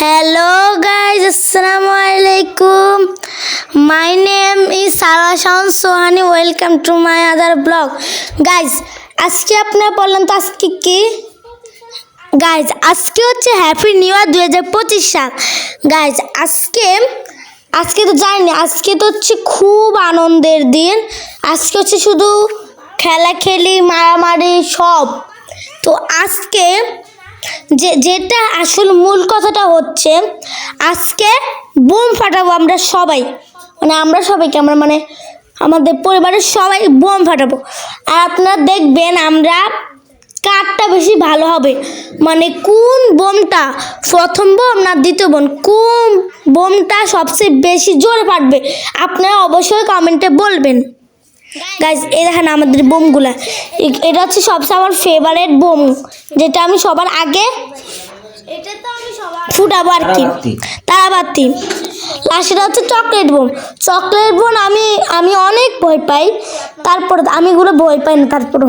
Hello guys, Assalamu alaikum. My name is Sarah Shaun Sohani. Welcome to my other blog. Guys, আজকে আপনারা বললেন তো আজকে কি গাইজ আজকে হচ্ছে হ্যাপি নিউ ইয়ার দুই হাজার পঁচিশ সাল গাইজ আজকে আজকে তো জানি আজকে তো হচ্ছে খুব আনন্দের দিন আজকে হচ্ছে শুধু খেলা খেলি মারামারি সব তো আজকে যে, যেটা আসল মূল কথাটা হচ্ছে, আজকে বোম ফাটাবো আমরা সবাই। মানে আমরা সবাইকে, আমরা মানে আমাদের পরিবারের সবাই বোম ফাটাবো। আর আপনারা দেখবেন আমরা কারটা বেশি ভালো হবে। মানে কোন বোমটা প্রথম বোম না দ্বিতীয় বোম? কোন বোমটা সবচেয়ে বেশি জোরে ফাটবে? আপনারা অবশ্যই কমেন্টে বলবেন। গাইজ এই দেখেন আমাদের বোমগুলা। এটা হচ্ছে সবচেয়ে আমার ফেভারেট বোম যেটা আমি সবার আগে এটা তো ফুটাবো আর কি। তারাবাতি। তারাবাতি। লাস্টটা হচ্ছে চকলেট বোম। চকলেট বোম আমি আমি অনেক ভয় পাই। তারপর আমি এগুলো ভয় পাই না তারপর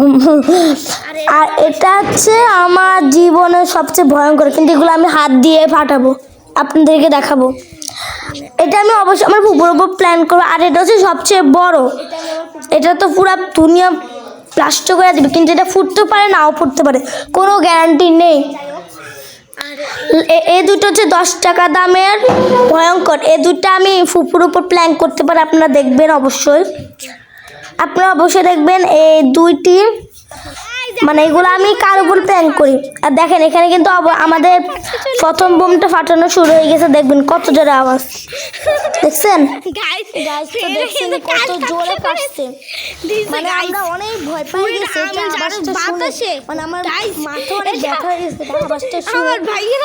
আর এটা হচ্ছে আমার জীবনের সবচেয়ে ভয়ঙ্কর কিন্তু এগুলো আমি হাত দিয়ে ফাটাবো। আপনাদেরকে দেখাবো। এটা আমি অবশ্যই আমার পুকুর উপর প্ল্যান করব। আর এটা হচ্ছে সবচেয়ে বড়। এটা তো পুরো দুনিয়া প্লাস্টিক করে দেবে। কিন্তু এটা ফুটতে পারে নাও ফুটতে পারে। কোনো গ্যারান্টি নেই। এ- দুটো হচ্ছে দশ টাকা দামের ভয়ঙ্কর। এ দুটো আমি ফুপুর উপর প্ল্যান করতে পারি। আপনারা দেখবেন অবশ্যই। আপনারা অবশ্যই দেখবেন এই দুইটি মানে এগুলো আমি কার উপর প্ল্যান করি? আর দেখেন এখানে কিন্তু আমাদের প্রথম বোমটা ফাটানো শুরু হয়ে গেছে। দেখবেন কত জোরে আওয়াজ। দেখছেন? গাইস গাইস তো কত জোরে ফাটছে মানে আমরা অনেক ভয় পেয়ে পুরো গেছি এটা আম আওয়াজটা শুনে। বাতাসে। মানে আমার মাথা অনেক ব্যথা হয়ে গেছে আওয়াজটা শুনে।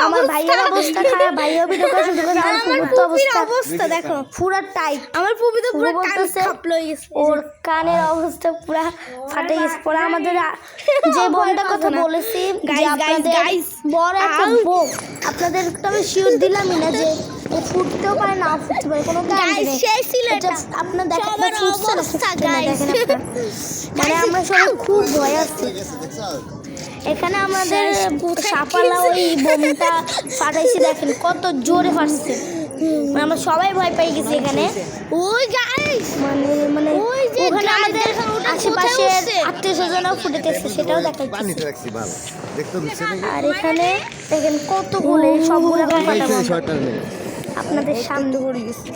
আমার ভাইয়ের অবস্থা। অবস্থা খারাপ ভাইও ভিডিও করে শুনতে পারে আমার আমার ফুপুর তো পুপির অবস্থা অবস্থা দেখো। পুরো টাইট আমার পুপি তো পুরো পুরো কান খাপলো গেছে। ওর কানের অবস্থা পুরো ফাটে গেছে পরে আমাদের যে বোনটার কথা বলেছি যে আপনাদের বড় একটা. বোম আপনাদের তো আমি শিওর দিলামই না যে ও ফুটতেও পারে না ফুটতে পারে কোনো। আপনার দেখেন সবার ফুটছে না ফুটছে না দেখেন মানে আমরা সবাই খুব ভয় আছি। এখানে আমাদের সাপালা ওই বোমটা ফাটাইছে দেখেন কত জোরে ফাটছে। মানে আমরা সবাই ভয় পেয়ে গেছি এখানে। ওই গাইস মানে মানে ওই যে ওখানে আমাদের উঠছে? আত্মীয় স্বজনও ফুটেতেছে সেটাও নাকি আর এখানে দেখেন কতগুলো সবগুলো আপনাদের সামনে পড়ে গেছে।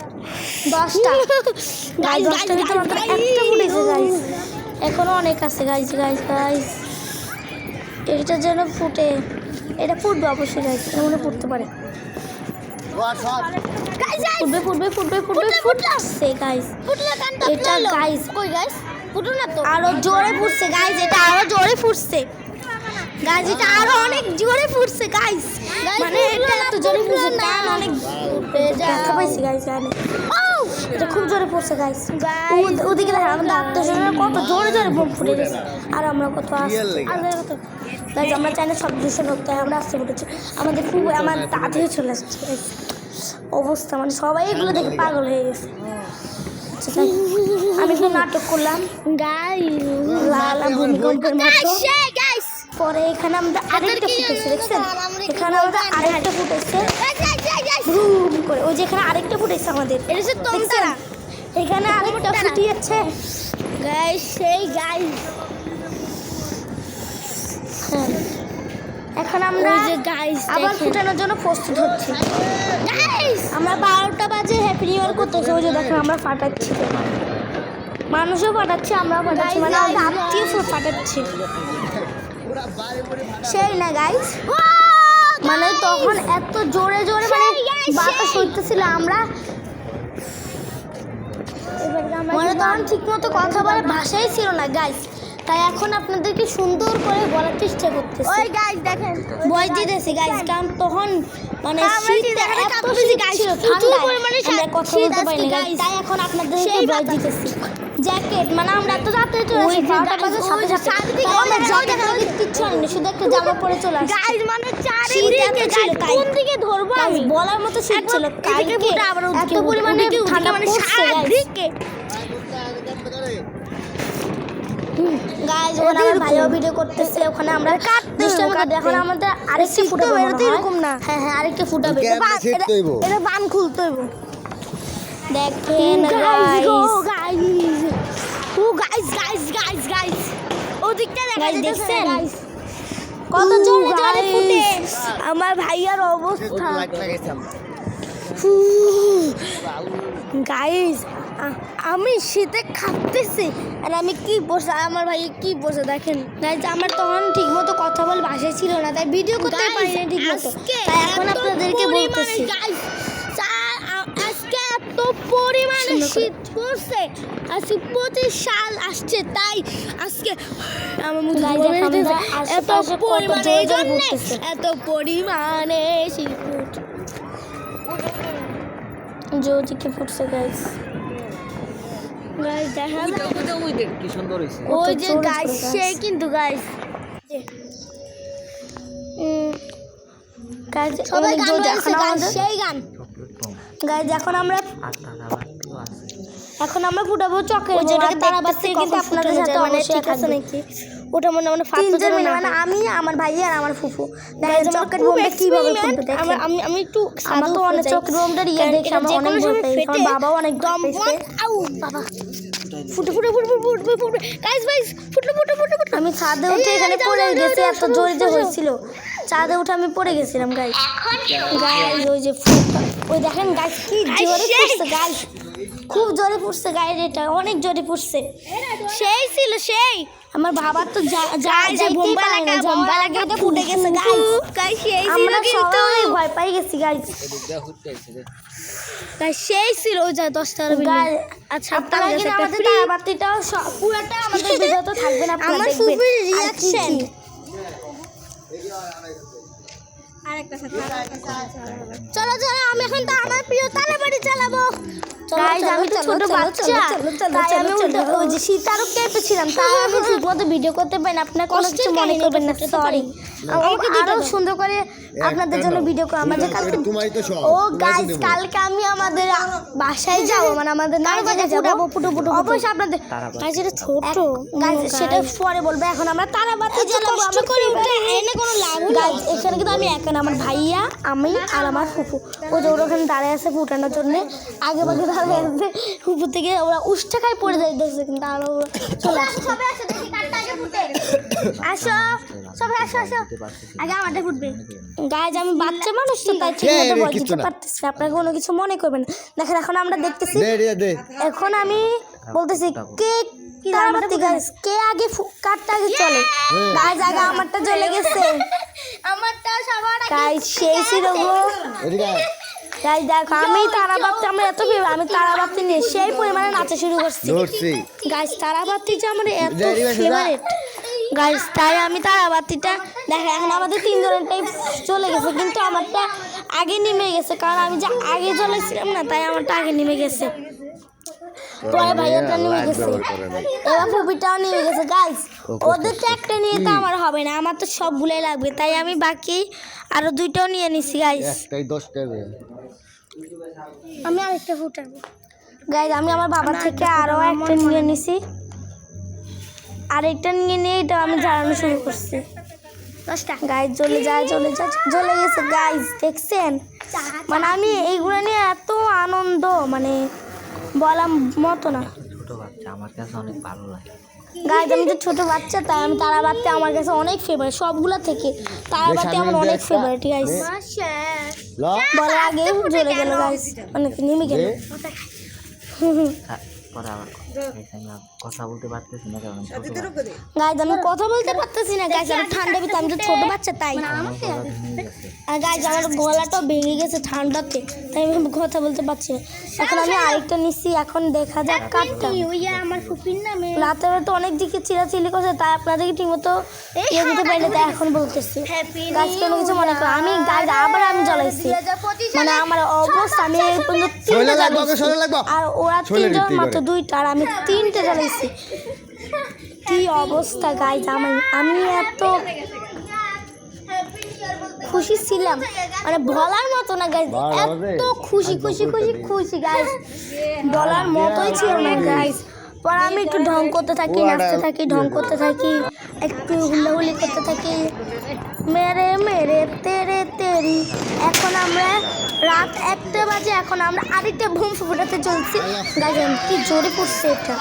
দশটা। Guys, দশটার ভিতরে মাত্র একটা ফুটেছে. গাইজ এখনও অনেক আছে গাইজ গাইজ গাইজ এটা যেন ফুটে। এটা ফুটবে অবশ্যই গাইজ এমন ফুটতে পারে। ফুটবে ফুটবে ফুটবে ফুটবে এটা কই গাইস ফুটো না তো? আরও জোরে ফুটছে এটা আরও জোরে ফুটছে। গাইজ এটা আরও অনেক জোরে ফুটছে Guys, মানে এটা এত জোরে ফুটছে না। অনেক পাইছি এটা খুব জোরে পড়ছে গাইজ ওদিকে দেখেন আমাদের আত্মীয় কত জোরে জোরে বোম ফুটে গেছে। আর আমরা কত আমরা চাই না সব দূষণ হতে হয় আমরা আসতে ফুটেছি। আমাদের খুব আমার তাড়াতাড়ি চলে আসছে। অবস্থা মানে সবাই এগুলো দেখে পাগল হয়ে গেছে। আচ্ছা, আমি একটু নাটক করলাম। লালা ভূমিকম্পের মতো। পরে এখানে আমরা আরেকটা কি ফুটেছে দেখছেন? এখানে আমাদের আরেকটা ফুটেছে। গাইস করে। ওই যে এখানে আরেকটা ফুটেছে আমাদের? এখানে আরেকটা। ফুটিয়েছে। গাইস সেই গাইস হ্যাঁ। এখন আমরা ওই যে গাইস আবার ফুটানোর জন্য প্রস্তুত হচ্ছি। আমরা বারোটা বাজে হ্যাপি নিউ ইয়ার করতেছি ওই যে দেখেন আমরা ফাটাচ্ছি। মানুষও ফাটাচ্ছে আমরাও ফাটাচ্ছি মানে আমাদের আত্মীয় ফাটাচ্ছি। সেই না গাইস মানে তখন এত জোরে জোরে মানে বাতাস। হইতেছিল আমরা মানে তখন ঠিক মতো কথা বলার ভাষাই ছিল না গাইস তাই এখন আপনাদেরকে সুন্দর করে বলার চেষ্টা করতেছি ওই গাইস দেখেন ভয় দিতেছি গাইস কারণ তখন মানে আমরা শীত এত কাঁপতেছি, শীত ছিল পরিমাণে আমরা কথা বলতে পারি না guys। তাই এখন আপনাদেরকে বাতাস। দিতেছি জ্যাকেট মানে আমরা এত তাড়াতাড়ি চলে আসি বারোটা guys, সাথে সাথে আমরা জ্যাকেট লাগিয়ে কিচ্ছু আনিনি শুধু একটা জামা পরে চলে আসছি গাইস মানে চারিদিকে ছিল। কোন দিকে ধরবো আমি বলার মতো শীত ছিল কালকে এত পরিমাণে ঠান্ডা মানে পড়ছে guys। গাইজ ওখানে আমার ভাইও ভিডিও করতেছে ওখানে আমরা দুষ্টামি করতে এখন আমাদের আরেকটা ফুটা বেরোতে এরকম না হ্যাঁ হ্যাঁ আরেকটা ফুটা বেরো কেমনে ছিট তৈব এটা বান খুলতে হইব দেখেন গাইজ গাইস ও গাইস গাইস গাইস গাইস ওদিকটা দেখা Guys, যাচ্ছে? গাইস কত জোরে জোরে ফুটে আমার ভাইয়ার অবস্থা গাইস আমি শীতে খাপতেছি আর আমি কি বসে আমার ভাই কি বসে দেখেন। গাইজ আমার তখন ঠিক মতো কথা বল ভাষা ছিল না তাই ভিডিও করতে Guys, পারিনি ঠিক মতো তাই এখন আপনাদেরকে বলতেছি। আজকে এত পরিমাণে শীত পড়ছে। আজকে পঁচিশ সাল আসছে তাই আজকে এত পরিমাণে এই জন্যে। এত পরিমাণে শীত পড়ছে। জ্যোতিকে ফুটছে Guys, দেখা কি সুন্দর হইছে। ওই যে কিন্তু এখন গাইস আমাদের সেই গান। গাইজ এখন আমরা এখন আমরা ফুটাবো চকের জন্য তারা বাচ্চা বাচ্চা কিন্তু আপনাদের সাথে অনেক ঠিক আছে নাকি? ওটা মনে মানে ফাটতে তিনজন মিলে মানে আমি আমার ভাই আর আমার ফুফু। আমার চকের বোমটা কীভাবে আমি আমি একটু আমার তো অনেক। চকের ইয়ে দেখে আমার অনেক ভয় পাই আমার ফেটে বাবাও অনেক দম আউ বাবা। ফুটে ফুটে ফুটে ফুটে ফুটে ফুটে গাইস গাইস ফুটলো ফুটে ফুটে ফুটে আমি ছাদে উঠে এখানে পড়ে গেছি এত জোরে যে। হয়েছিল। ছাদে উঠে আমি পড়ে গেছিলাম গাই গাইজ ওই যে ফুটটা ওই দেখেন গাছ কি জোরে ফুটছে গাছ খুব জোরে ফুটছে গায়ের এটা অনেক জোরে ফুটছে সেই ছিল সেই। আমার বাবার তো ফুটে গেছে আমরা সবাই ভয় পাই গেছি গাইজ সেই ছিল ওই যে 10 টাকার গাইজ আচ্ছা আপনারা কিন্তু আমাদের তারাবাতিটাও সব- আমাদের ভিডিও তো থাকবে না আমার চলো চলো আমি এখন তো আমার প্রিয় তারা বাড়ি চালাবো। গাইজ আমি তো ছোট বাচ্চা। চলো, চলো, চলো, তাই আমি ওই যে তাই আমি ঠিক মতো ভিডিও করতে পারি না। আপনার কোনো কিছু মনে করবেন না সরি আমাকে সুন্দর করে আপনাদের জন্য ভিডিও করে। আমাদের কালকে ও গাইজ কালকে আমি আমাদের বাসায় যাব মানে আমাদের নানি বাসায় যাব। ফুটো ফুটো অবশ্যই আপনাদের গাইস এটা ছোট। গাইজ সেটা পরে বলবে। এখন আমরা জ্বালাবো কষ্ট করে উঠে এনে কোনো লাভ? গাইজ এখানে কিন্তু আমি একা না আমার ভাইয়া আমি আর আমার ফুফু। ও যে ওরা ওখানে দাঁড়ায় আছে ফুটানোর জন্য। আগে ভাগে দাঁড়ায় আছে ফুফু থেকে ওরা উষ্টা খাই পড়ে যায় দেখছে কিন্তু আর ওরা চলে আসছে। আসো সবাই আসো আসো। আগে আমারটা ফুটবে। গাইজ আমি বাচ্চা মানুষ তো তাই ঠিক মতো কিচ্ছু দিতে পারতেছি। আপনারা কোনো কিছু মনে করবেন না। দেখেন এখন আমরা দেখতেছি দে দে দে। এখন আমি বলতেছি কে কে আগে ফু- কারটা আগে চলে। গাইজ আগে আমারটা চলে গেছে। গাইজ সেই ছিল গো এদিকে দেখো আমি তারাবাতি আমার এত আমি তারাবাতি নিয়ে সেই পরিমাণে নাচা শুরু করছি। ধরছি। গাইজ তারাবাতি যে আমার এত ফেভারিট গাইজ তাই আমি তারাবাতিটা দেখেন এখন আমাদের তিনজনেরটাই চলে গেছে কিন্তু আমারটা আগে নেমে গেছে কারণ আমি যে আগে চলেছিলাম না তাই আমারটা আগে নেমে গেছে। পরে ভাইয়াটা লাইট গেছে। এবার ফুপিটাও ওদের তো একটা নিয়ে তো আমার হবে না আমার তো সবগুলোই লাগবে। তাই আমি বাকি আরও দুইটাও নিয়ে নিছি গাইজ একটাই দশ আমি আরেকটা ফুটাবো। গাইজ আমি আমার বাবার থেকে আরও একটা নিয়ে নিছি। আরেকটা নিয়ে নিয়ে এটা আমি জ্বালানো শুরু করছি। দশটা। গাইজ জ্বলে যায় জ্বলে যায় জ্বলে গেছে গাইজ দেখছেন? মানে আমি এইগুলো নিয়ে এত আনন্দ মানে বলার মতো না। ছোট বাচ্চা আমার কাছে অনেক ভালো লাগে। গাইজ আমি তো ছোট বাচ্চা তাই আমি তারা বাচ্চা আমার কাছে অনেক ফেভারিট সবগুলো থেকে তারা বাচ্চা আমার অনেক ফেভারিট গাইজ বলার আগে জ্বলে গেল গাইজ অনেক নেমে গেল। থা- কথা- আমি আর কথা বলতে পারতেছি না কারণ গাইজ আমি কথা বলতে পারতেছি না গাইজ আমি ঠান্ডা ভিতরে আমি তো ছোট বাচ্চা তাই। আর গাইজ আমার গলাটাও ভেঙে গেছে ঠান্ডাতে তাই আমি কথা বলতে পারছি না। এখন আমি আরেকটা নিচ্ছি এখন দেখা যাক ওই আমার ফুপির নামে? রাতে তো অনেক দিকে চিলাচিলি করছে তাই আপনাদেরকে ঠিকমতো ইয়ে দিতে পারি না তাই এখন বলতেছি। গাছ কোনো কিছু মনে করো আমি গাছ আবার আমি জ্বলাইছি। মানে আমার অবস্থা আমি। আর ওরা তিনজন মাত্র দুইটা আর আমি তিনটে জ্বালাইছি। কি অবস্থা গাইজ আমি আমি এত খুশি ছিলাম। মানে বলার মতো না গাইজ এত খুশি খুশি খুশি খুশি গাইজ বলার মতোই ছিল না গাইজ পরে আমি একটু ঢং করতে থাকি নাচতে থাকি ঢং করতে থাকি একটু হুল্লাহুলি করতে থাকি। মেরে মেরে তেরে তেরি। এখন আমরা রাত একটা বাজে এখন আমরা আরেকটা ভুম ফুটাতে চলছি। গাজন কি জোরে পড়ছে এটা?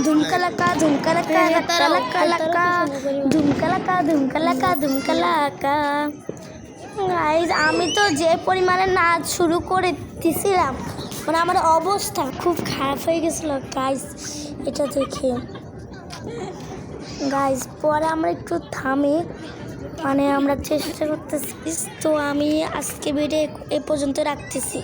ধুমকালাকা ধুমকালাকা লাকা লাকা লাকা ধুমকালাকা ধুমকালাকা ধুমকালাকা গাইজ আমি তো যে পরিমাণে নাচ শুরু করে দিছিলাম মানে আমার অবস্থা খুব খারাপ হয়ে গেছিল। গাইজ এটা দেখে। গাইজ পরে আমরা একটু থামে মানে আমরা চেষ্টা করতেছি। তো আমি আজকে ভিডিও এ পর্যন্ত রাখতেছি।